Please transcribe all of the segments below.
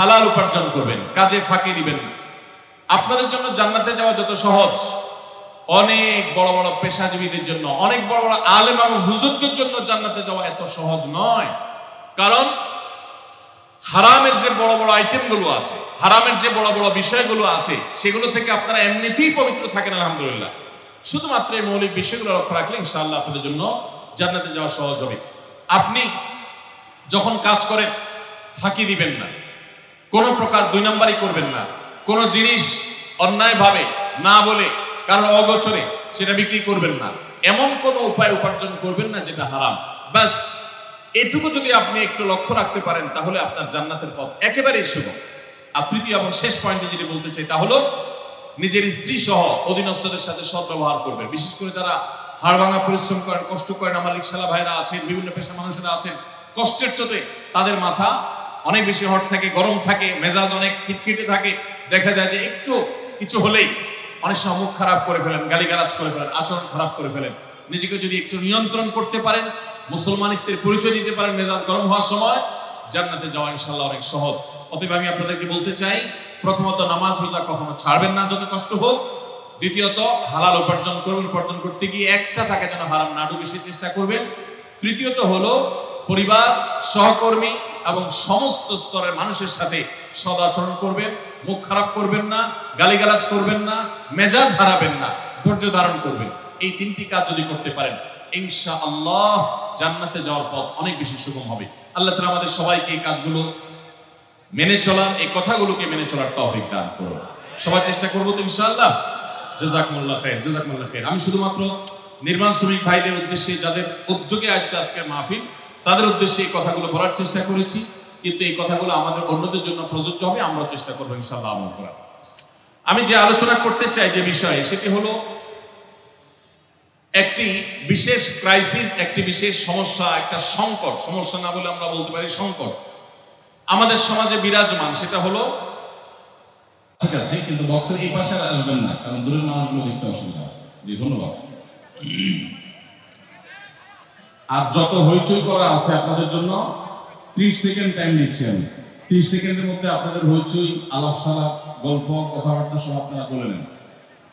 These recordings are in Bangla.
হালাল উপার্জন করবেন, কাজে ফাঁকি দিবেন আপনাদের জন্য জান্নাতে যাওয়া যত সহজ, অনেক বড় বড় পেশাজীবীদের জন্য, অনেক বড় বড় আলেম এবং হুজুরদের জন্য জান্নাতে যাওয়া এত সহজ নয়। কারণ, হারামের যে বড় বড় আইটেমগুলো আছে, হারামের যে বড় বড় বিষয়গুলো আছে, সেগুলো থেকে আপনারা এমনিতেই পবিত্র থাকেন, আলহামদুলিল্লাহ। শুধুমাত্র এই মৌলিক বিষয়গুলো লক্ষ্য রাখলে ইনশাআল্লাহ আপনাদের জন্য জান্নাতে যাওয়া সহজ হবে। আপনি যখন কাজ করেন, ফাঁকি দিবেন না। কোন প্রকার দুই নাম্বারই করবেন না। কোন জিনিস অন্যায়ভাবে না বলে, কারও অগোচরে সেটা বিক্রি করবেন না। এমন কোন উপায় উপার্জন করবেন না যেটা হারাম। ব্যাস, এটুকু যদি আপনি একটু লক্ষ্য রাখতে পারেন, তাহলে আপনার জান্নাতের পথ একেবারেই শুভ। আর তৃতীয় এবং শেষ পয়েন্টে যেটি বলতে চাই, তা হলো নিজের স্ত্রী সহ অধীনস্থদের সাথে সৎ ব্যবহার করবেন। বিশেষ করে যারা হাড় ভাঙা, পরিশ্রম করেন, কষ্ট করেন, আমার রিক্সালা ভাইরা আছেন, বিভিন্ন পেশা মানুষেরা আছেন, কষ্টের চোটে তাদের মাথা অনেক বেশি হট থাকে, গরম থাকে, মেজাজ অনেক খিটখিটে থাকে। দেখা যায় যে একটু কিছু হলেই অনেক সময় মুখ খারাপ করে ফেলেন, গালিগালাজ করে ফেলেন, আচরণ খারাপ করে ফেলেন। নিজেকে যদি একটু নিয়ন্ত্রণ করতে পারেন মুসলমানিত্বের পরিচয় দিতে পারেন, মেজাজ গরম হওয়ার সময়, জান্নাতে যাওয়া ইনশাল্লাহ অনেক সহজ। অতএব আমি আপনাদেরকে বলতে চাই, প্রথমত নামাজ, রোজা কখনো ছাড়বেন না যত কষ্ট হোক। দ্বিতীয়ত, হালাল উপার্জন করবেন উপার্জন করতে গিয়ে একটা টাকা যেন হারাম না ডুবে চেষ্টা করবেন। তৃতীয়ত হলো, পরিবার, সহকর্মী এবং সমস্ত স্তরের মানুষের সাথে সদাচরণ করবেন, মুখ খারাপ করবেন না, গালিগালাজ করবেন না, মেজাজ হারাবেন না, ধৈর্য ধারণ করবেন। এই তিনটি কাজ যদি করতে পারেন ইনশা আল্লাহ জান্নাতে যাওয়ার পথ অনেক বেশি সুগম হবে। আল্লাহ তাআলা আমাদের সবাইকে এই কাজগুলো মেনে চলার, এই কথাগুলোকে মেনে চলার তৌফিক দান করুন। সবাই চেষ্টা করব তো ইনশাআল্লাহ? জাযাকুমুল্লাহ খাইর জাযাকুমুল্লাহ খাইর। আমি শুধুমাত্র নির্মাণ শ্রমিক ভাইদের উদ্দেশ্যে, যাদের উদ্যোগে আজকে আজকের মাহফিল তাদের উদ্দেশ্যে এই কথাগুলো বলার চেষ্টা করেছি, কিন্তু এই কথাগুলো আমাদের অন্যদের জন্য প্রযোজ্য হবে আমরা চেষ্টা করব ইনশাআল্লাহ আমল করার। আমি যে আলোচনা করতে চাই যে বিষয়ে, সেটি হলো একটি বিশেষ ক্রাইসিস একটি বিশেষ সমস্যা, একটা সংকট, সমস্যা না বলে আমরা বলতে পারি সংকট। আমাদের সমাজে বিরাজমান, সেটা হলো ঠিক আছে, কিন্তু বক্সের এই পাশে আসবেন না, কারণ দূরের মানুষগুলো দেখতে অসুবিধা। জি, ধন্যবাদ। আর যত হইচই করা আছে আপনাদের জন্য, ত্রিশ সেকেন্ড টাইম দিচ্ছি আমি ত্রিশ সেকেন্ডের মধ্যে আপনাদের হইচই আলাপ সালাপ গল্প, কথাবার্তা সব আপনারা বলে নেন।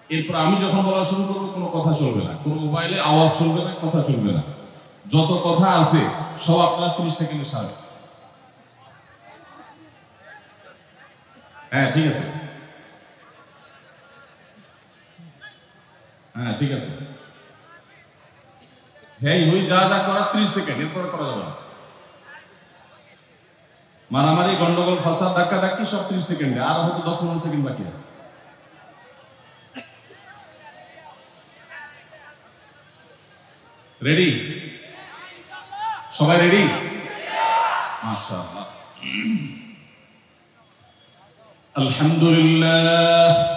এরপর আমি যখন বলা শুরু করব, কোনো কথা চলবে না। কোনো মোবাইলে আওয়াজ চলবে না, কথা চলবে না। যত কথা আছে, সব আপনারা ত্রিশ সেকেন্ডে সারবে হ্যাঁ ঠিক আছে। হ্যাঁ ঠিক আছে। হ্যাঁ ওই যা যা করা, ত্রিশ সেকেন্ড, এরপরে করা যাবে মারামারি, গন্ডগোল ফালসা ধাক্কা ধাক্কি, সব ত্রিশ সেকেন্ডে, আর হয়তো দশ পনেরো সেকেন্ড বাকি আছে। রেডি সবাই রেডি মাশাআল্লাহ। আলহামদুলিল্লাহ।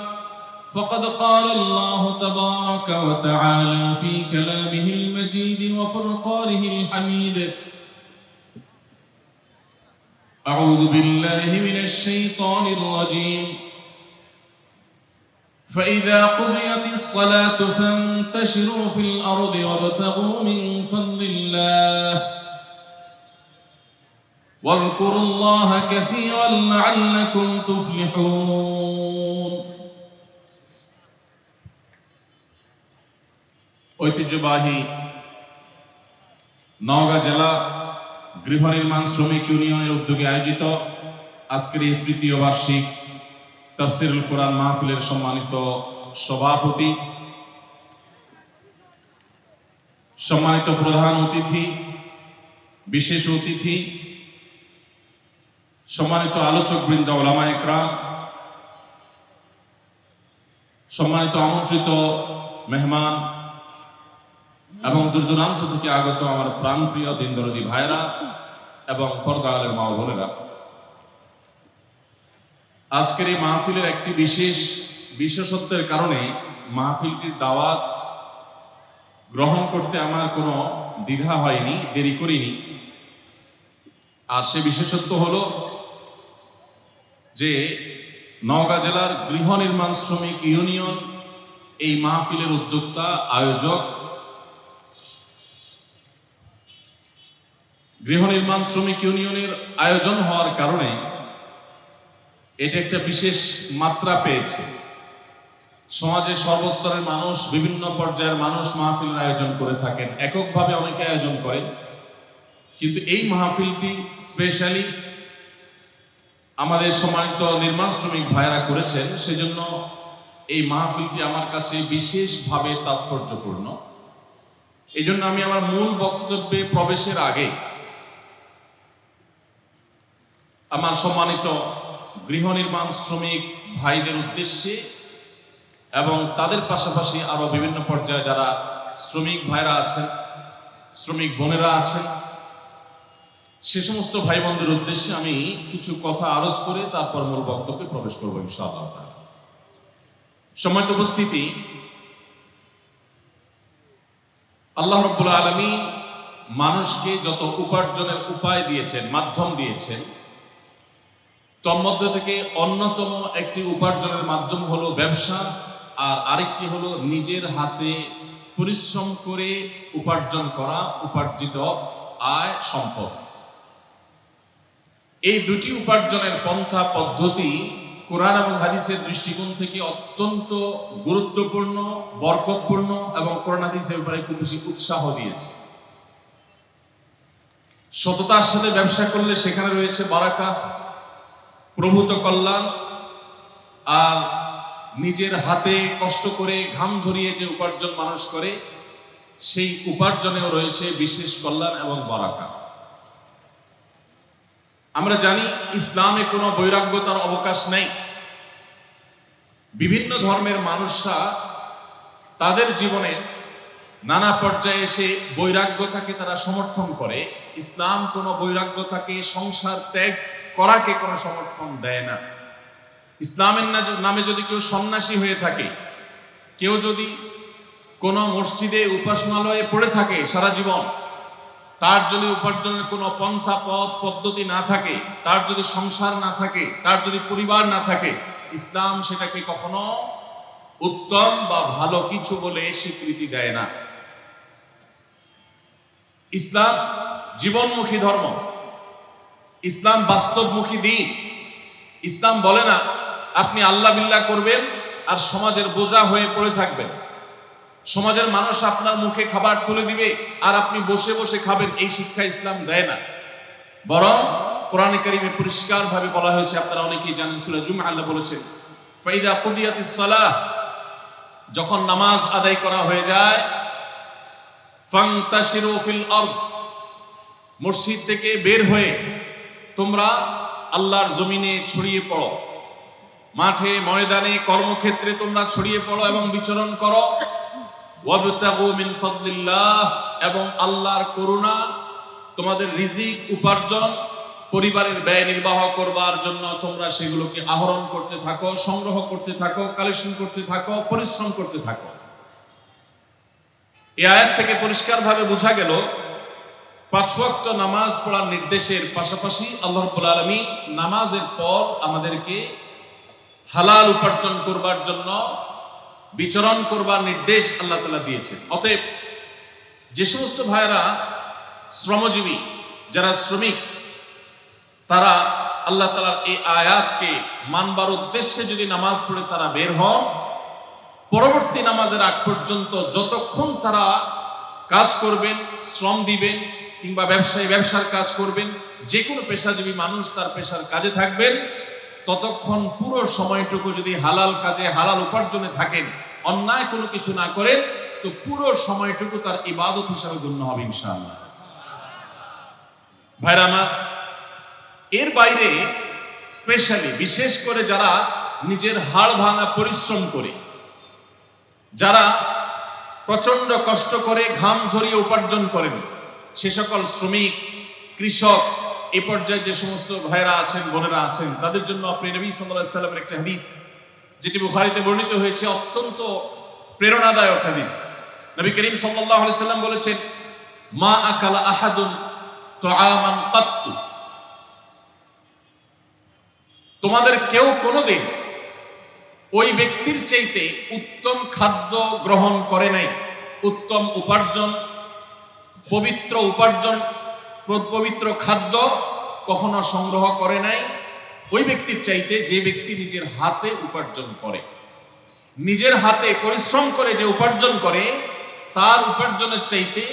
فقد قال الله تبارك وتعالى في كلامه المجيد وفرقانه الحميد. أعوذ بالله من الشيطان الرجيم. فإذا قضيت الصلاة فانتشروا في الأرض وابتغوا من فضل الله. واذكروا الله كثيرا لعلكم تفلحون. ঐতিহ্যবাহী নওগাঁ জেলা গৃহ নির্মাণ শ্রমিক ইউনিয়নের উদ্যোগে আয়োজিত আজকের এই তৃতীয় বার্ষিক তফসিরুল কোরআন মাহফিলের সম্মানিত সভাপতি, সম্মানিত প্রধান অতিথি, বিশেষ অতিথি, সম্মানিত আলোচক বৃন্দ ওলামা একরাম, সম্মানিত আমন্ত্রিত মেহমান এবং দূর দূরান্ত থেকে আগত আমার প্রাণপ্রিয় দিনদরদি ভাইরা এবং পর্দালের মা বোনেরা। আজকের এই মাহফিলের একটি বিশেষ বিশেষত্বের কারণে মাহফিলটির দাওয়াত গ্রহণ করতে আমার কোনো দ্বিধা হয়নি, দেরি করিনি। আর সে বিশেষত্ব হলো যে নওগাঁ জেলার গৃহ নির্মাণ শ্রমিক ইউনিয়ন এই মাহফিলের উদ্যোক্তা, আয়োজক গৃহ নির্মাণ শ্রমিক ইউনিয়নের আয়োজন হওয়ার কারণে এটা একটা বিশেষ মাত্রা পেয়েছে। সমাজের সর্বস্তরের মানুষ, বিভিন্ন পর্যায়ের মানুষ মাহফিলের আয়োজন করে থাকেন। এককভাবে অনেকে আয়োজন করে। কিন্তু এই মাহফিলটি স্পেশালি আমাদের সম্মানিত নির্মাণ শ্রমিক ভাইরা করেছেন, সেজন্য এই মাহফিলটি আমার কাছে বিশেষভাবে তাৎপর্যপূর্ণ। এই জন্য আমি আমার মূল বক্তব্যে প্রবেশের আগে আমার সম্মানিত গৃহ নির্মাণ শ্রমিক ভাইদের উদ্দেশ্যে এবং তাদের পাশাপাশি আরও বিভিন্ন পর্যায়ে যারা শ্রমিক ভাইরা আছেন, শ্রমিক বোনেরা আছেন, সে সমস্ত ভাই বোনদের উদ্দেশ্যে আমি কিছু কথা আরজ করে তারপর মূল বক্তব্যে প্রবেশ করব ইনশাআল্লাহ। সম্মানিত উপস্থিতি, আল্লাহ রব্বুল আলমী মানুষকে যত উপার্জনের উপায় দিয়েছেন, মাধ্যম দিয়েছেন তন্মধ্য থেকে অন্যতম একটি উপার্জনের মাধ্যম হলো ব্যবসা, আর আরেকটি হলো নিজের হাতে পরিশ্রম করে উপার্জন করা, উপার্জিত আয় সম্পদ। এই দুটি উপার্জনের পন্থা পদ্ধতি কোরআন এবং হাদিসের দৃষ্টিকোণ থেকে অত্যন্ত গুরুত্বপূর্ণ, বরকতপূর্ণ এবং কোরআন হাদিসের ব্যাপারে খুব বেশি উৎসাহ দিয়েছে। সততার সাথে ব্যবসা করলে সেখানে রয়েছে বারাকা প্রভূত কল্যাণ আর নিজের হাতে কষ্ট করে ঘাম ঝরিয়ে যে উপার্জন মানুষ করে, সেই উপার্জনেও রয়েছে বিশেষ কল্যাণ এবং বারাকা। আমরা জানি ইসলামে কোনো বৈরাগ্যতার অবকাশ নেই। বিভিন্ন ধর্মের মানুষরা তাদের জীবনে নানা পর্যায়ে এসে বৈরাগ্যতাকে তারা সমর্থন করে। ইসলাম কোনো বৈরাগ্যতাকে সংসার ত্যাগ করাকে কোনো সমর্থন দেয় না। ইসলামের নামে যদি কেউ সন্ন্যাসী হয়ে থাকে, কেউ যদি কোনো মসজিদে উপাসনালয়ে পড়ে থাকে সারা জীবন, তার যদি উপার্জনের কোনো পন্থা, পথ, পদ্ধতি না থাকে, তার যদি সংসার না থাকে, তার যদি পরিবার না থাকে, ইসলাম সেটাকে কখনো উত্তম বা ভালো কিছু বলে স্বীকৃতি দেয় না। ইসলাম জীবনমুখী ধর্ম। ইসলাম বাস্তবমুখী দিন। ইসলাম বলে না, আপনি আল্লাহ বিল্লাহ করবেন আর সমাজের বোঝা হয়ে পড়ে থাকবেন। সমাজের মানুষ আপনার মুখে খাবার তুলে দিবে আর আপনি বসে বসে খাবেন, এই শিক্ষা ইসলাম দেয় না। বরং কোরআনে কারিমে পরিষ্কার ভাবে বলা হয়েছে, আপনারা অনেকেই জানেন, সূরা আল্লাহ বলেছেন, ফাইদা কুদিয়াতিস সালাহ যখন নামাজ আদায় করা হয়ে যায়, ফান্তাশিরু ফিল আরদ মসজিদ থেকে বের হয়ে তোমরা আল্লাহর জমিনে ছড়িয়ে পড়ো। মাঠে, ময়দানে, কর্মক্ষেত্রে তোমরা ছড়িয়ে পড়ো এবং বিচরণ করো। এবং আল্লাহর করুণা তোমাদের রিজিক, উপার্জন, পরিবারের ব্যয় নির্বাহ করবার জন্য তোমরা সেগুলোকে আহরণ করতে থাকো, সংগ্রহ করতে থাকো, কালেকশন করতে থাকো, পরিশ্রম করতে থাকো। এই আয়াত থেকে পরিষ্কারভাবে বোঝা গেল পাঁচ ওয়াক্ত নামাজ পড়ার নির্দেশের পাশাপাশি আল্লাহ রাব্বুল আলামিন নামাজের পর আমাদেরকে হালাল উপার্জন করবার জন্য বিচরণ করবার নির্দেশ আল্লাহ তাআলা দিয়েছেন। অতএব যে সমস্ত ভাইরা শ্রমজীবী, যারা শ্রমিক, তারা আল্লাহ তাআলার এই আয়াতকে মানবার উদ্দেশ্যে যদি নামাজ পড়ে তারা বের হন, পরবর্তী নামাজের আগ পর্যন্ত যতক্ষণ তারা কাজ করবেন, শ্রম দিবেন কিংবা ব্যবসায়ী ব্যবসার কাজ করবেন যে কোনো পেশাজীবী মানুষ তার পেশার কাজে থাকবেন, ততক্ষণ পুরো সময়টুকু যদি হালাল কাজে, হালাল উপার্জনে থাকেন, অন্যায় কোনো কিছু না করেন, তো পুরো সময়টুকু তার ইবাদত হিসাবে গণ্য হবে ইনশাআল্লাহ। ভাইরা আমার, এর বাইরে স্পেশালি বিশেষ করে যারা নিজের হাড় ভাঙা পরিশ্রম করে, যারা প্রচণ্ড কষ্ট করে ঘাম ঝরিয়ে উপার্জন করেন সে সকল শ্রমিক, কৃষক, এ পর্যায়ে যে সমস্ত ভাইরা আছেন, বোনেরা আছেন, তাদের জন্য আপনি নবী সাল্লামের একটা হাদিস, যেটি বুখারীতে বর্ণিত হয়েছে, অত্যন্ত প্রেরণাদায়ক হাদিস। নবী করিম আলাইহি সাল্লাম বলেছেন, মা আকালা আহাদুন তুআমান কাত্তু। তোমাদের কেউ কোনোদিন ওই ব্যক্তির চাইতে উত্তম খাদ্য গ্রহণ করে নাই, উত্তম উপার্জন পবিত্র উপার্জন পবিত্র খাদ্য কখনো সংগ্রহ করে নাই। ওই ব্যক্তির চাইতে যে ব্যক্তি নিজের হাতে উপার্জন করে, নিজের হাতে পরিশ্রম করে যে উপার্জন করে, তার উপার্জনের চাইতে,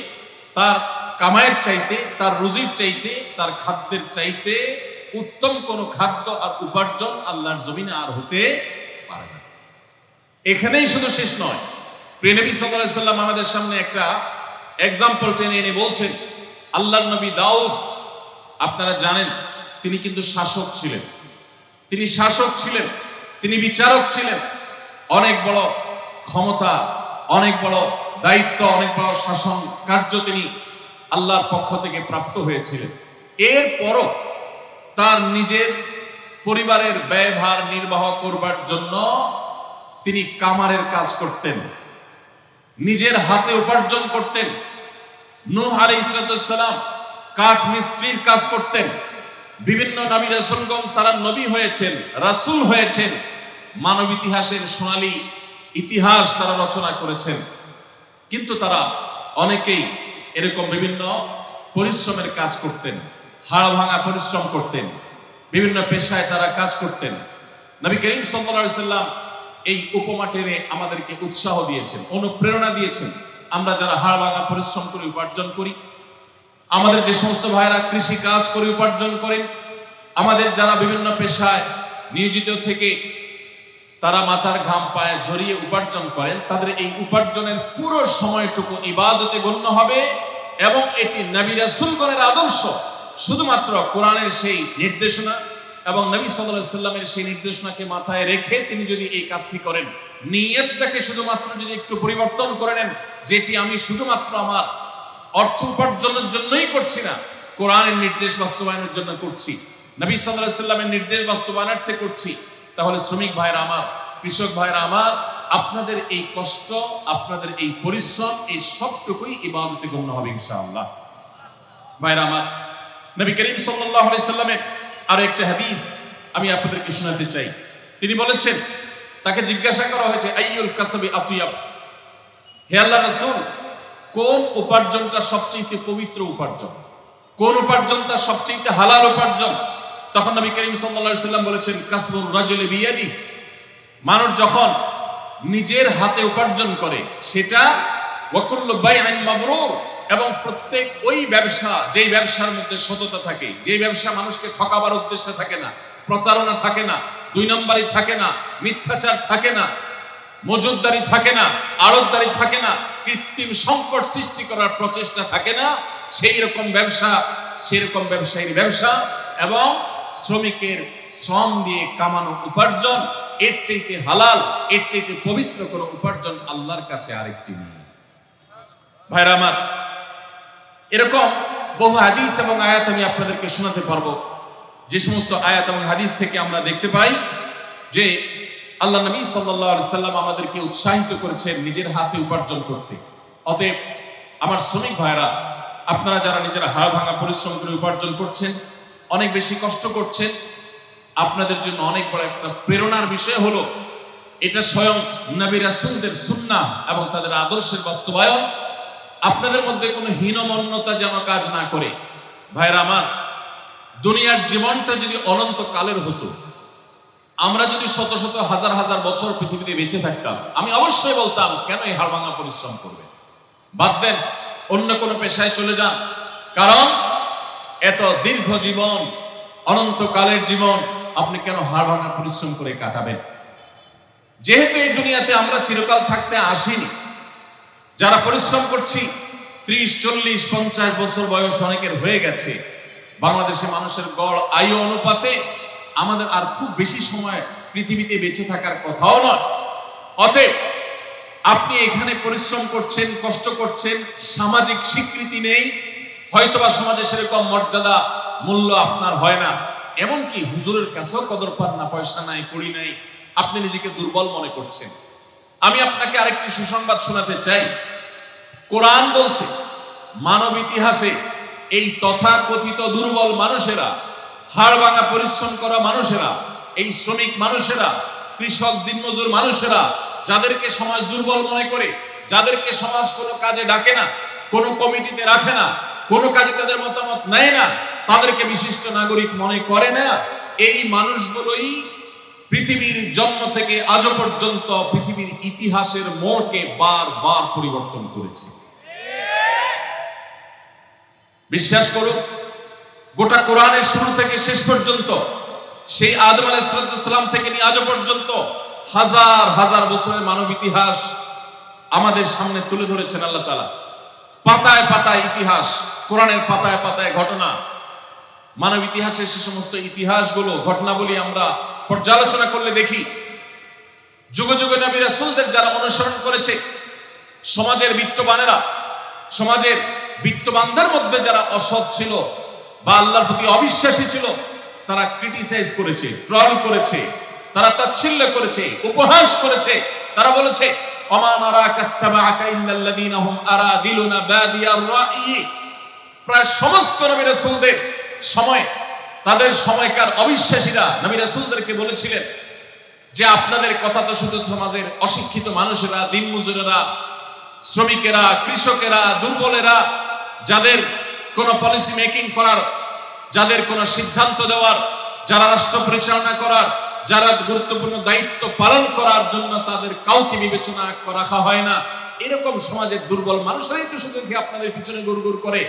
তার কামাইয়ের চাইতে, তার রুজির চাইতে, তার খাদ্যের চাইতে উত্তম কোন খাদ্য আর উপার্জন আল্লাহর জমিনে আর হতে পারে না। এখানেই শুধু শেষ নয়। সাল্লাল্লাহু আলাইহি সাল্লাম আমাদের সামনে একটা এক্সাম্পল টেনে এনে বলছেন, আল্লাহর নবী দাউদ, আপনারা জানেন, তিনি কিন্তু শাসক ছিলেন। তিনি শাসক ছিলেন, তিনি বিচারক ছিলেন। অনেক বড় ক্ষমতা, অনেক বড় দায়িত্ব, অনেক বড় শাসন কার্য তিনি আল্লাহর পক্ষ থেকে প্রাপ্ত হয়েছিলেন। এরপরও তার নিজের পরিবারের ব্যয়ভার নির্বাহ করবার জন্য তিনি কামারের কাজ করতেন, নিজের হাতে উপার্জন করতেন। নূহ আলাইহিস সালাম কাঠ মিস্ত্রির কাজ করতেন। বিভিন্ন নবী রাসূলগণ তারা নবী হয়েছেন, রাসূল হয়েছেন। মানব ইতিহাসের সোনালী ইতিহাস তারা রচনা করেছেন। কিন্তু তারা অনেকেই এরকম বিভিন্ন পরিশ্রমের কাজ করতেন, হাড় পরিশ্রম করতেন, বিভিন্ন পেশায় তারা কাজ করতেন। নবী করিম সাল্লাল্লাহু আলাইহি সাল্লাম এই উপমা আমাদেরকে উৎসাহ দিয়েছেন, অনুপ্রেরণা দিয়েছেন। আমরা যারা হাড় ভাঙা পরিশ্রম করে, উপার্জন করি, আমাদের যে সমস্ত ভাইরা কৃষি কাজ করে, উপার্জন করেন, আমাদের যারা বিভিন্ন পেশায় নিয়োজিত থেকে তারা মাথার ঘাম পায়ে ঝরিয়ে উপার্জন করেন, তাদের এই উপার্জনের পুরো সময়টুকু ইবাদতে গণ্য হবে এবং এটি নবী রাসূলগণের আদর্শ। শুধুমাত্র কোরআনের সেই নির্দেশনা এবং নবী সাল্লামের সেই নির্দেশনাকে মাথায় রেখে তিনি যদি এই কাজটি করেন, নিয়তটাকে শুধুমাত্র যদি একটু পরিবর্তন করে নেন যেটি আমি শুধুমাত্র আমার অর্থ উপার্জনের জন্যই করছি না, কোরআনের নির্দেশ বাস্তবায়নের জন্য করছি, নবী আলাইহি সাল্লামের নির্দেশ বাস্তবায়নার্থে করছি। তাহলে শ্রমিক ভাইরা আমার, কৃষক ভাইরা আমার, আপনাদের এই কষ্ট, আপনাদের এই পরিশ্রম, এই সবটুকুই ইবাদতে গণ্য হবে ইনশাআল্লাহ। ভাইরা আমার, নবী করিম আলাইহি সাল্লামের আর একটা হাদিস আমি আপনাদেরকে শোনাতে চাই। তিনি বলেছেন, তাকে জিজ্ঞাসা করা হয়েছে, আইয়ুল কাসাবি আতিয়াব? হে আল্লাহ রাসূল, কোন উপার্জনটা সবচেয়ে পবিত্র উপার্জন? কোন উপার্জনটা সবচেয়ে হালাল উপার্জন? তখন নবী করিম সাল্লাম বলেছেন, কাসবুর রাজুলি বিয়াদি। মানুষ যখন নিজের হাতে উপার্জন করে, সেটা ওয়াকুল্লু বাইআন মাবরুর এবং প্রত্যেক ওই ব্যবসা, যেই ব্যবসার মধ্যে সততা থাকে, যেই ব্যবসা মানুষকে ঠকাবার উদ্দেশ্যে থাকে না, প্রতারণা থাকে না, দুই নম্বরই থাকে না, মিথ্যাচার থাকে না মজুদদারি থাকে না, আড়তদারি থাকে না, কৃত্রিম সংকট সৃষ্টি করার প্রচেষ্টা থাকে না, সেই রকম ব্যবসা, সেই রকম ব্যবসায়ীর ব্যবসা এবং শ্রমিকের শ্রম দিয়ে কামানো উপার্জন, এর চাইতে হালাল, এর চাইতে পবিত্র কোনো উপার্জন আল্লাহর কাছে আরেকটি নেই। ভাইরা আমার, এরকম বহু হাদিস এবং আয়াত আমি আপনাদেরকে শোনাতে পারব। যে সমস্ত আয়াত এবং হাদিস থেকে আমরা দেখতে পাই যে আল্লাহ নবী সাল্লাল্লাহু আলাইহি সাল্লাম আমাদেরকে উৎসাহিত করেছেন নিজের হাতে উপার্জন করতে। অতএব আমার শ্রমিক ভাইরা আপনারা যারা নিজেরা হাড় ভাঙা পরিশ্রম করে উপার্জন করছেন, অনেক বেশি কষ্ট করছেন, আপনাদের জন্য অনেক বড় একটা প্রেরণার বিষয় হলো, এটা স্বয়ং নবী রাসূলদের সুন্নাহ এবং তাদের আদর্শের বাস্তবায়ন। আপনাদের মধ্যে কোনো হীনমন্যতা যেন কাজ না করে। ভাইরা আমার, দুনিয়ার জীবনটা যদি অনন্ত কালের হতো আমরা যদি শত শত হাজার হাজার বছর পৃথিবীতে বেঁচে থাকতাম, আমি অবশ্যই বলতাম, কেন এই হাড় ভাঙা পরিশ্রম করবে? বাদ দেন, অন্য কোনো পেশায় চলে যান। কারণ, এত দীর্ঘ জীবন, অনন্তকালের জীবন আপনি কেন হাড় ভাঙা পরিশ্রম করে কাটাবেন? যেহেতু এই দুনিয়াতে আমরা চিরকাল থাকতে আসিনি, যারা পরিশ্রম করছি, ত্রিশ, চল্লিশ, পঞ্চাশ বছর বয়স অনেকের হয়ে গেছে। বাংলাদেশে মানুষের গড়, আয়ু, অনুপাতে আমাদের আর খুব বেশি সময় পৃথিবীতে বেঁচে থাকার কথাও নয়। অতএব আপনি এখানে পরিশ্রম করছেন, কষ্ট করছেন, সামাজিক স্বীকৃতি নেই, হয়তোবা সমাজে সেরকম মর্যাদা মূল্য আপনার হয় না। এমনকি হুজুরের কাছেও কদর পান না, পয়সা নাই, কড়ি নাই, আপনি নিজেকে দুর্বল মনে করছেন। আমি আপনাকে আরেকটি সুসংবাদ শোনাতে চাই। কোরআন বলছে, মানব ইতিহাসে এই তথাকথিত দুর্বল মানুষেরা হাড় ভাঙা পরিশ্রম করা মানুষেরা, এই শ্রমিক মানুষেরা, কৃষক, দিনমজুর মানুষেরা, যাদেরকে সমাজ দুর্বল মনে করে, যাদেরকে সমাজ কোনো কাজে ডাকে না, কোনো কমিটিতে রাখে না, কোনো কাজে তাদের মতামত নেয় না, তাদেরকে বিশিষ্ট নাগরিক মনে করে না, এই মানুষগুলোই পৃথিবীর জন্ম থেকে আজও পর্যন্ত পৃথিবীর ইতিহাসের মোড়কে বারবার পরিবর্তন করেছে। বিশ্বাস করুন গোটা কোরআনের শুরু থেকে শেষ পর্যন্ত, সেই আদম আলাইসালাম থেকে নিয়ে আজও পর্যন্ত হাজার হাজার বছরের মানব ইতিহাস আমাদের সামনে তুলে ধরেছেন আল্লাহ তালা পাতায় পাতায় ইতিহাস, কোরআনের পাতায় পাতায় ঘটনা। মানব ইতিহাসের সে সমস্ত ইতিহাসগুলো, ঘটনাবলী আমরা পর্যালোচনা করলে দেখি, যুগ যুগে নবী রাসূলদের যারা অনুসরণ করেছে, সমাজের বিত্তবানেরা, সমাজের বিত্তবানদের মধ্যে যারা অসৎ ছিল বা আল্লাহর প্রতি অবিশ্বাসী ছিল, তারা ক্রিটিসাইজ করেছে ট্রল করেছে, তারা তাচ্ছিল্য করেছে, উপহাস করেছে। তারা বলেছে প্রায় সমস্ত সময়, তাদের সময়কার অবিশ্বাসীরা বলেছিলেন যে, আপনাদের সমাজের অশিক্ষিত মানুষেরা, দিনমজুরেরা, শ্রমিকেরা, কৃষকেরা, দুর্বলেরা, যাদের কোনো পলিসি মেকিং করার, যাদের কোনো সিদ্ধান্ত দেওয়ার, যারা রাষ্ট্র পরিচালনা করার, যারা গুরুত্বপূর্ণ দায়িত্ব পালন করার জন্য তাদের কাউকে বিবেচনা রাখা হয় না। এরকম সমাজের দুর্বল মানুষরাই তো শুধু আপনাদের পিছনে গুড় করে।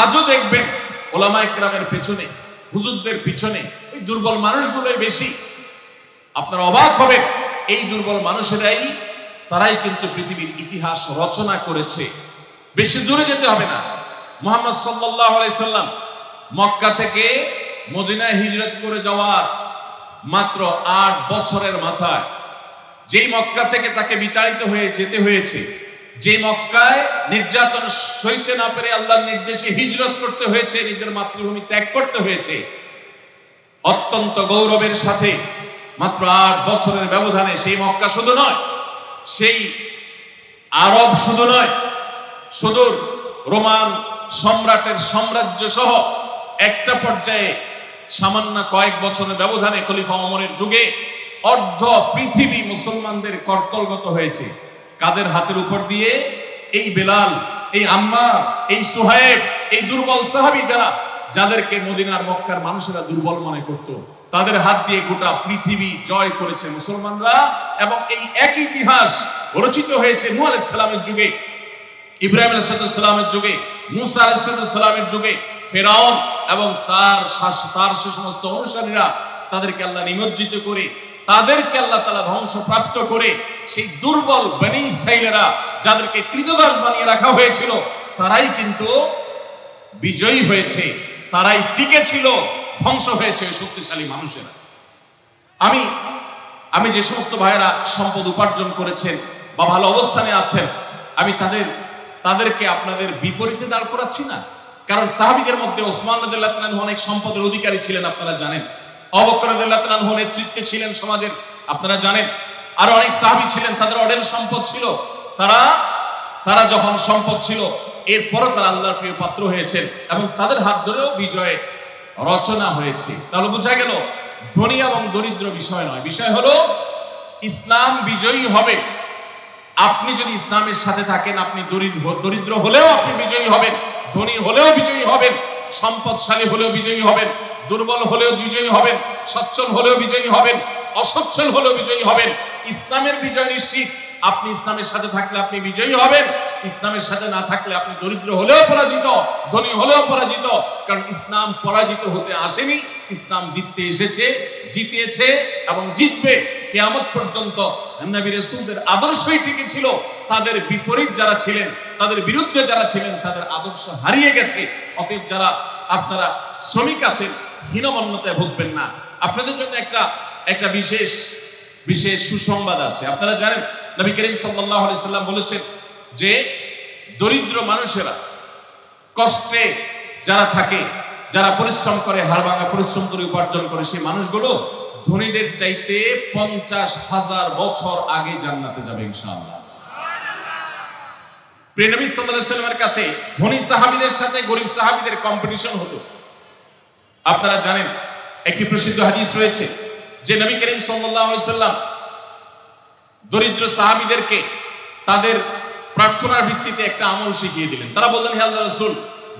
আজও দেখবেন ওলামা একরামের পেছনে, হুজুরদের পিছনে ওই দুর্বল মানুষগুলোই বেশি। আপনার অবাক হবেন, এই দুর্বল মানুষেরাই, তারাই কিন্তু পৃথিবীর ইতিহাস রচনা করেছে। বেশি দূরে যেতে হবে না। মোহাম্মদ সাল্লাহ সাল্লাম মক্কা থেকে মদিনায় হিজরত করে যাওয়ার মাত্র আট বছরের মাথায় যেই মক্কা থেকে তাকে বিতাড়িত হয়ে যেতে হয়েছে যে মক্কায় নির্যাতন সইতে না পেরে আল্লাহর নির্দেশে হিজরত করতে হয়েছে, নিজের মাতৃভূমি ত্যাগ করতে হয়েছে, অত্যন্ত গৌরবের সাথে মাত্র আট বছরের ব্যবধানে সেই মক্কা শুধু নয়, সেই আরব শুধু নয়, সুদূর রোমান সম্রাটের সাম্রাজ্য সহ একটা পর্যায়ে সামান্য কয়েক বছরের ব্যবধানে খলিফা অমরের যুগে অর্ধ পৃথিবী মুসলমানদের কর্তলগত হয়েছে। কাদের হাতের উপর দিয়ে এই বেলাল, এই আম্মা এই সোহেব এই দুর্বল সাহাবী যারা, যাদেরকে মদিনার মক্কার মানুষেরা দুর্বল মনে করত, তাদের হাত দিয়ে গোটা পৃথিবী জয় করেছে মুসলমানরা এবং এই এক ইতিহাস রচিত হয়েছে নূহ আলাইহিস সালামের যুগে। ইব্রাহিম আলাইসালামের যুগে, মুসা আলাইসালামের যুগে, ফেরাউন এবং তার তার সে সমস্ত অনুসারীরা তাদেরকে আল্লাহ নিমজ্জিত করে, তাদেরকে আল্লাহ তালা ধ্বংসপ্রাপ্ত করে, সেই দুর্বল বনি ইসরাইলেরা যাদেরকে কৃতদাস বানিয়ে রাখা হয়েছিল, তারাই কিন্তু বিজয়ী হয়েছে, তারাই টিকে ছিল ধ্বংস হয়েছে শক্তিশালী মানুষেরা। আমি আমি যে সমস্ত ভাইয়েরা সম্পদ উপার্জন করেছেন বা ভালো অবস্থানে আছেন, আমি তাদের তাদেরকে আপনাদের বিপরীতে দাঁড় করাচ্ছি না। কারণ সাহাবিদের মধ্যে ওসমান তাআলা অনেক সম্পদের অধিকারী ছিলেন, আপনারা জানেন। অবকর রাদিয়াল্লাহু তাআলা নেতৃত্বে ছিলেন সমাজের, আপনারা জানেন। আর অনেক সাহাবী ছিলেন, তাদের অডেল সম্পদ ছিল। তারা তারা যখন সম্পদ ছিল, এরপরও তারা আল্লাহর প্রিয় পাত্র হয়েছেন এবং তাদের হাত ধরেও বিজয়ে রচনা হয়েছে। তাহলে বোঝা গেল, ধনী এবং দরিদ্র বিষয় নয়। বিষয় হলো, ইসলাম বিজয়ী হবে। আপনি যদি ইসলামের সাথে থাকেন, আপনি দরিদ্র দরিদ্র হলেও আপনি বিজয়ী হবেন, ধনী হলেও বিজয়ী হবেন, সম্পদশালী হলেও বিজয়ী হবেন, দুর্বল হলেও বিজয়ী হবেন, সচ্ছল হলেও বিজয়ী হবেন, অসচ্ছল হলেও বিজয়ী হবেন, ইসলামের বিজয় নিশ্চিত। আপনি ইসলামের সাথে থাকলে আপনি বিজয়ী হবেন। ইসলামের সাথে না থাকলে আপনি দরিদ্র হলেও পরাজিত, ধনী হলেও পরাজিত। কারণ ইসলাম পরাজিত হতে আসেনি। ইসলাম জিততে এসেছে জিতিয়েছে এবং জিতবে। কেয়ামত পর্যন্ত নবী রাসূলদের আদর্শই ঠিকই ছিল। তাদের বিপরীত যারা ছিলেন, তাদের বিরুদ্ধে যারা ছিলেন, তাদের আদর্শ হারিয়ে গেছে। অতএব যারা আপনারা শ্রমিক আছেন, হীনমন্যতায় ভুগবেন না। আপনাদের জন্য একটা একটা বিশেষ বিশেষ সুসংবাদ আছে। আপনারা জানেন নবী করিম আলাইহি সাল্লাম বলেছেন যে দরিদ্র মানুষেরা কষ্টে যারা থাকে, যারা পরিশ্রম করে হাড়ভাঙা পরিশ্রম করে উপার্জন করে, সেই মানুষগুলো ধনীদের চাইতে পঞ্চাশ হাজার বছর আগে জান্নাতে যাবে ইনশাআল্লাহ। সাল্লাল্লাহু সাল্লামের কাছে ধনী সাহাবীদের সাথে গরিব সাহাবীদের কম্পিটিশন হতো। আপনারা জানেন একটি প্রসিদ্ধ হাদিস রয়েছে যে নবী করিম আলাইহি সাল্লাম দরিদ্র সাহাবীদেরকে তাদের প্রার্থনার ভিত্তিতে একটা আমল শিখিয়ে দিলেন। তারা বললেন, হে আল্লাহ রাসূল,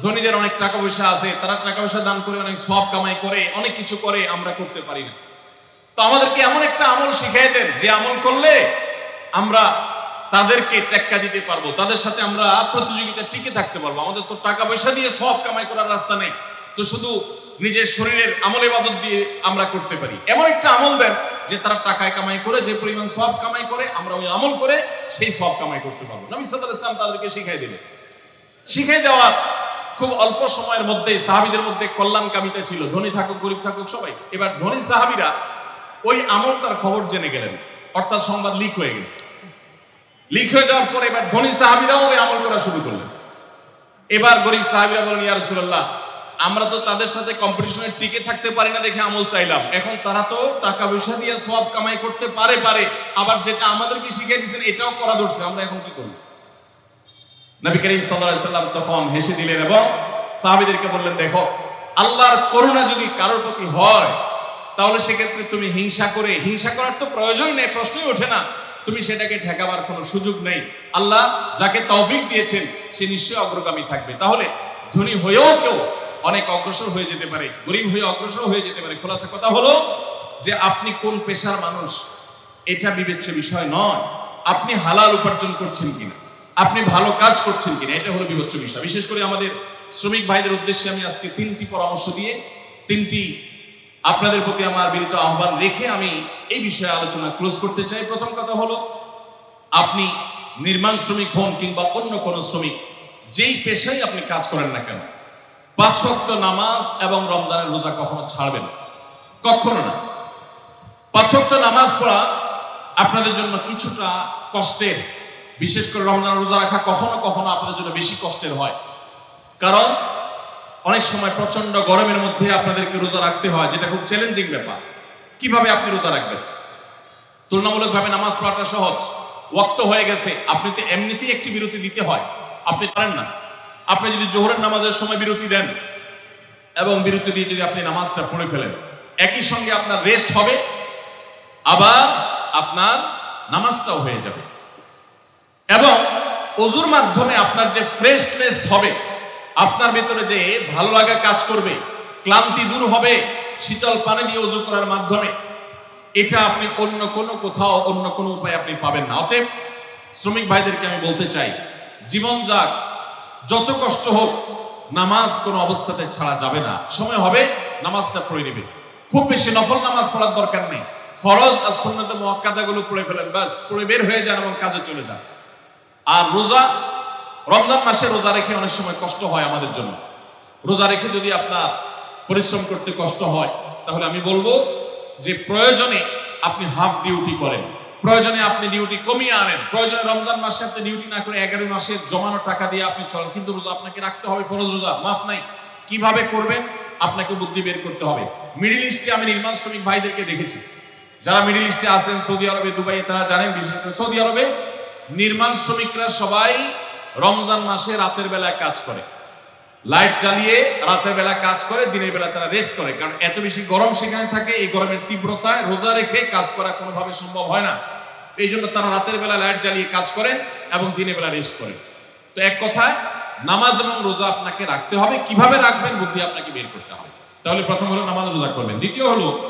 ধনীদের অনেক টাকা পয়সা আছে, তারা টাকা পয়সা দান করে, অনেক সব কামাই করে, অনেক কিছু করে, আমরা করতে পারি না। তো আমাদেরকে এমন একটা আমল শিখিয়ে দেন, যে আমল করলে আমরা তাদেরকে টেক্কা দিতে পারব, তাদের সাথে আমরা প্রতিযোগিতা টিকে থাকতে পারব। আমাদের তো টাকা পয়সা দিয়ে সব কামাই করার রাস্তা নেই, তো শুধু নিজের শরীরের আমল ইবাদত দিয়ে আমরা করতে পারি। এমন একটা আমল দেন যে তারা টাকায় কামাই করে, যে পরিমাণ সব কামাই করে, আমরা ওই আমল করে সেই সব কামাই করতে পারব। নবী সাল্লাল্লাহু আলাইহি ওয়াসাল্লাম তাদেরকে শিখাই দিলেন। শিখাই দেওয়া খুব অল্প সময়ের মধ্যে সাহাবিদের মধ্যে কল্যাণ কামিতা ছিল। ধনী থাকুক, গরিব থাকুক, সবাই। এবার ধনী সাহাবিরা ওই আমলটার খবর জেনে গেলেন। অর্থাৎ সংবাদ লিক হয়ে গেছে। লিক হয়ে যাওয়ার পর এবার ধনী সাহাবিরাও ওই আমল করা শুরু করলেন। এবার গরিব সাহাবিরা বলেন, ইয়া রাসূলুল্লাহ আমরা তো তাদের সাথে কম্পিটিশনে টিকে থাকতে পারি না দেখে আমল চাইলাম। এখন তারা তো টাকা পয়সা দিয়ে সব কামাই করতে পারে পারে। আবার যেটা আমাদেরকে শিখিয়ে দিয়েছেন, এটাও করা ধরছে। আমরা এখন কি করব? নবী করিম আলাইহি সাল্লাম তখন হেসে দিলেন এবং সাহাবীদেরকে বললেন, দেখো, আল্লাহর করুণা যদি কারোর প্রতি হয়, তাহলে সেক্ষেত্রে তুমি হিংসা করে হিংসা করার তো প্রয়োজন নেই, প্রশ্নই ওঠে না। তুমি সেটাকে ঠেকাবার কোনো সুযোগ নেই। আল্লাহ যাকে তৌফিক দিয়েছেন, সে নিশ্চয়ই অগ্রগামী থাকবে। তাহলে ধনী হয়েও কেউ অনেক অগ্রসর হয়ে যেতে পারে, গরিব হয়ে অগ্রসর হয়ে যেতে পারে। খোলাসা কথা হলো যে আপনি কোন পেশার মানুষ? এটা বিবেচ্য বিষয় নয়। আপনি হালাল উপার্জন করছেন কিনা? আপনি ভালো কাজ করছেন কিনা? এটা হলো বিবেচ্য বিষয়। বিশেষ করে আমাদের শ্রমিক ভাইদের উদ্দেশ্যে আমি আজকে তিনটি পরামর্শ দিয়ে, তিনটি আপনাদের প্রতি আমার বিনীত আহ্বান রেখে আমি এই বিষয়ে আলোচনা ক্লোজ করতে চাই। প্রথম কথা হলো, আপনি নির্মাণ শ্রমিক হন কিংবা অন্য কোন শ্রমিক, যেই পেশায় আপনি কাজ করেন না কেন পাঁচ ওয়াক্ত নামাজ এবং রমজানের রোজা কখনো ছাড়বেন কখনো না। পাঁচ ওয়াক্ত নামাজ পড়া আপনাদের জন্য কিছুটা কষ্টের। বিশেষ করে রমজান রোজা রাখা কখনো কখনো আপনাদের জন্য বেশি কষ্টের হয়। কারণ অনেক সময় প্রচণ্ড গরমের মধ্যে আপনাদেরকে রোজা রাখতে হয়, যেটা খুব চ্যালেঞ্জিং ব্যাপার। কীভাবে আপনি রোজা রাখবেন? তুলনামূলকভাবে নামাজ পড়াটা সহজ। ওয়াক্ত হয়ে গেছে, আপনি তো এমনিতেই একটি বিরতি দিতে হয়। আপনি পারেন না। আপনি যদি জোহরের নামাজের সময় বিরতি দেন এবং বিরতি দিয়ে যদি আপনি নামাজটা পড়ে ফেলেন, একই সঙ্গে আপনার রেস্ট হবে, আবার আপনার নামাজটাও হয়ে যাবে। এবং অজুর মাধ্যমে আপনার যে ফ্রেশনেস হবে, আপনার ভেতরে যে ভালো লাগা কাজ করবে, ক্লান্তি দূর হবে, শীতল পানি দিয়ে অজু করার মাধ্যমে, এটা আপনি অন্য কোনো কোথাও, অন্য কোনো উপায় আপনি পাবেন না। অতএব শ্রমিক ভাইদেরকে আমি বলতে চাই, জীবন যাক যত কষ্ট হোক, নামাজ কোনো অবস্থাতে ছাড়া যাবে না। সময় হবে, নামাজটা পড়ে নেবে। খুব বেশি নফল নামাজ পড়ার দরকার নেই। ফরজ আর সুন্নতে মুআক্কাদা গুলো পড়ে ফেলেন, ব্যাস, পড়ে বের হয়ে যান এবং কাজে চলে যান। আর রোজা, রমজান মাসে রোজা রেখে অনেক সময় কষ্ট হয় আমাদের জন্য। রোজা রেখে যদি আপনার পরিশ্রম করতে কষ্ট হয়, তাহলে আমি বলব যে প্রয়োজনে আপনি হাফ ডিউটি করেন। প্রয়োজনে আপনি ডিউটি কমিয়ে আনেন। প্রয়োজনে রমজান মাসে আপনি ডিউটি না করে এগারো মাসের জমানো টাকা দিয়ে আপনি চলেন। কিন্তু রোজা আপনাকে রাখতে হবে, ফরজ রোজা। মাফ নাই। কীভাবে করবেন? আপনাকে বুদ্ধি বের করতে হবে। মিডিল ইস্টে আমি নির্মাণ শ্রমিক ভাইদেরকে দেখেছি। যারা মিডিল ইস্টে আছেন, সৌদি আরবে, দুবাইয়ে, তারা জানেন বিশেষ করে সৌদি আরবে নির্মাণ শ্রমিকরা সবাই রমজান মাসে রাতের বেলায় কাজ করে। লাইট চালিয়ে রাতের বেলা কাজ করে, দিনের বেলা তারা রেস্ট করে। কারণ এত বেশি গরম সেখানে থাকে, এই গরমের তীব্রতায় রোজা রেখে কাজ করা কোনোভাবে সম্ভব হয় না। এই জন্য তারা রাতের বেলা লাইট জ্বালিয়ে কাজ করেন এবং দিনের বেলা রেস্ট করেন। তো এক কথায়, নামাজ এবং রোজা আপনাকে রাখতে হবে। কীভাবে রাখবেন বুদ্ধি আপনাকে বের করতে হবে। তাহলে প্রথম হলো নামাজ রোজা করবেন। দ্বিতীয় হলো